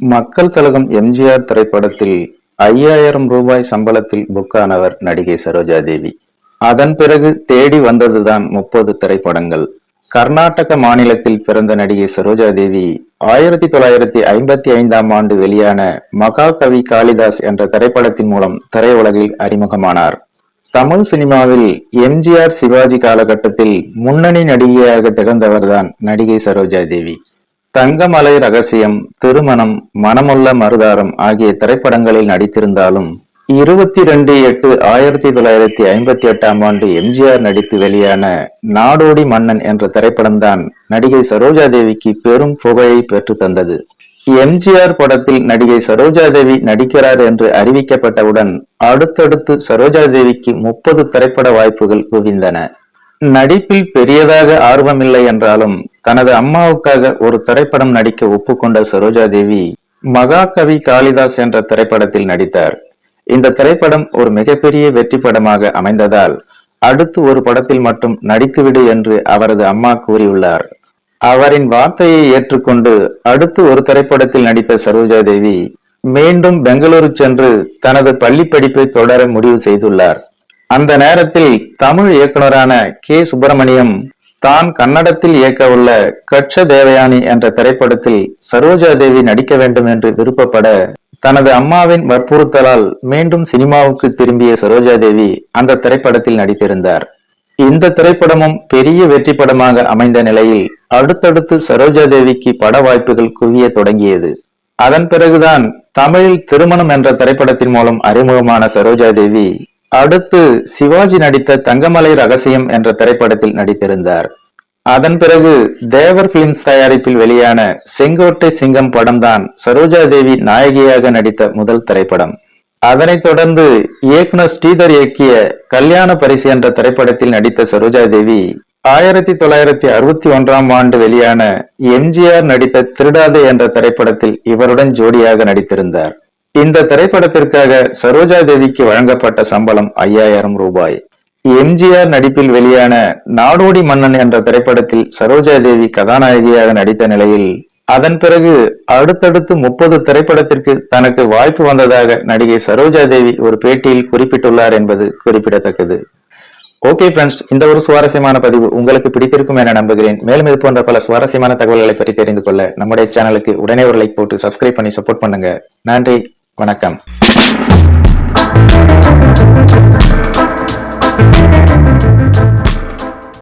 மக்கள் கழகம் எம்ஜிஆர் திரைப்படத்தில் ஐயாயிரம் ரூபாய் சம்பளத்தில் புக்கானவர் நடிகை சரோஜா தேவி அதன் பிறகு தேடி வந்ததுதான் முப்பது திரைப்படங்கள். கர்நாடக மாநிலத்தில் பிறந்த நடிகை சரோஜா தேவி ஆயிரத்தி தொள்ளாயிரத்தி ஐம்பத்தி ஐந்தாம் ஆண்டு வெளியான மகாகவி காளிதாஸ் என்ற திரைப்படத்தின் மூலம் திரையுலகில் அறிமுகமானார். தமிழ் சினிமாவில் எம்ஜிஆர் சிவாஜி காலகட்டத்தில் முன்னணி நடிகையாக திகழ்ந்தவர்தான் நடிகை சரோஜா தேவி தங்கமலை ரகசியம் திருமணம் மனமுள்ள மருதாரம் ஆகிய திரைப்படங்களில் நடித்திருந்தாலும் இருபத்தி ரெண்டு எட்டு ஆயிரத்தி தொள்ளாயிரத்தி ஐம்பத்தி எட்டாம் ஆண்டு எம்ஜிஆர் நடித்து வெளியான நாடோடி மன்னன் என்ற திரைப்படம்தான் நடிகை சரோஜா தேவிக்கு பெரும் புகழை பெற்று தந்தது. எம்ஜிஆர் படத்தில் நடிகை சரோஜா தேவி நடிக்கிறார் என்று அறிவிக்கப்பட்டவுடன் அடுத்தடுத்து சரோஜா தேவிக்கு முப்பது திரைப்பட வாய்ப்புகள் குவிந்தன. நடிப்பில் பெரியதாக ஆர்வமில்லை என்றாலும் தனது அம்மாவுக்காக ஒரு திரைப்படம் நடிக்க ஒப்புக்கொண்ட சரோஜா தேவி மகாகவி காளிதாஸ் என்ற திரைப்படத்தில் நடித்தார். இந்த திரைப்படம் ஒரு மிகப்பெரிய வெற்றி படமாக அமைந்ததால் அடுத்து ஒரு படத்தில் மட்டும் நடித்துவிடு என்று அவரது அம்மா கூறியுள்ளார். அவரின் வார்த்தையை ஏற்றுக்கொண்டு அடுத்து ஒரு திரைப்படத்தில் நடித்த சரோஜா தேவி மீண்டும் பெங்களூரு சென்று தனது பள்ளி படிப்பை தொடர முடிவு செய்துள்ளார். அந்த நேரத்தில் தமிழ் இயக்குனரான கே. சுப்பிரமணியம் தான் கன்னடத்தில் இயக்க உள்ள கட்ச தேவயானி என்ற திரைப்படத்தில் சரோஜா தேவி நடிக்க வேண்டும் என்று விருப்பப்பட தனது அம்மாவின் வற்புறுத்தலால் மீண்டும் சினிமாவுக்கு திரும்பிய சரோஜா தேவி அந்த திரைப்படத்தில் நடித்திருந்தார். இந்த திரைப்படமும் பெரிய வெற்றி படமாக அமைந்த நிலையில் அடுத்தடுத்து சரோஜா தேவிக்கு பட வாய்ப்புகள் குவிய தொடங்கியது. அதன் பிறகுதான் தமிழில் திருமணம் என்ற திரைப்படத்தின் மூலம் அறிமுகமான சரோஜா தேவி அடுத்து சிவாஜி நடித்த தங்கமலை ரகசியம் என்ற திரைப்படத்தில் நடித்திருந்தார். அதன் பிறகு தேவர் பிலிம்ஸ் தயாரிப்பில் வெளியான செங்கோட்டை சிங்கம் படம்தான் சரோஜா தேவி நாயகியாக நடித்த முதல் திரைப்படம். அதனைத் தொடர்ந்து இயக்குனர் ஸ்ரீதர் இயக்கிய கல்யாண பரிசு என்ற திரைப்படத்தில் நடித்த சரோஜா தேவி ஆயிரத்தி தொள்ளாயிரத்தி அறுபத்தி ஒன்றாம் ஆண்டு வெளியான எம்ஜிஆர் நடித்த திருடாதே என்ற திரைப்படத்தில் இவருடன் ஜோடியாக நடித்திருந்தார். இந்த திரைப்படத்திற்காக சரோஜா தேவிக்கு வழங்கப்பட்ட சம்பளம் ஐயாயிரம் ரூபாய். எம்ஜிஆர் நடிப்பில் வெளியான நாடோடி மன்னன் என்ற திரைப்படத்தில் சரோஜா தேவி கதாநாயகியாக நடித்த நிலையில் அதன் பிறகு அடுத்தடுத்து முப்பது திரைப்படத்திற்கு தனக்கு வாய்ப்பு வந்ததாக நடிகை சரோஜா தேவி ஒரு பேட்டியில் குறிப்பிட்டுள்ளார் என்பது குறிப்பிடத்தக்கது. ஓகே ஃப்ரெண்ட்ஸ் இந்த ஒரு சுவாரஸ்யமான பதிவு உங்களுக்கு பிடித்திருக்கும் என நம்புகிறேன். மேலும் இது போன்ற பல சுவாரஸ்யமான தகவல்களை பற்றி தெரிந்து கொள்ள நம்முடைய சேனலுக்கு உடனே ஒரு லைக் போட்டு சப்ஸ்கிரைப் பண்ணி சப்போர்ட் பண்ணுங்க. நன்றி. வணக்கம்.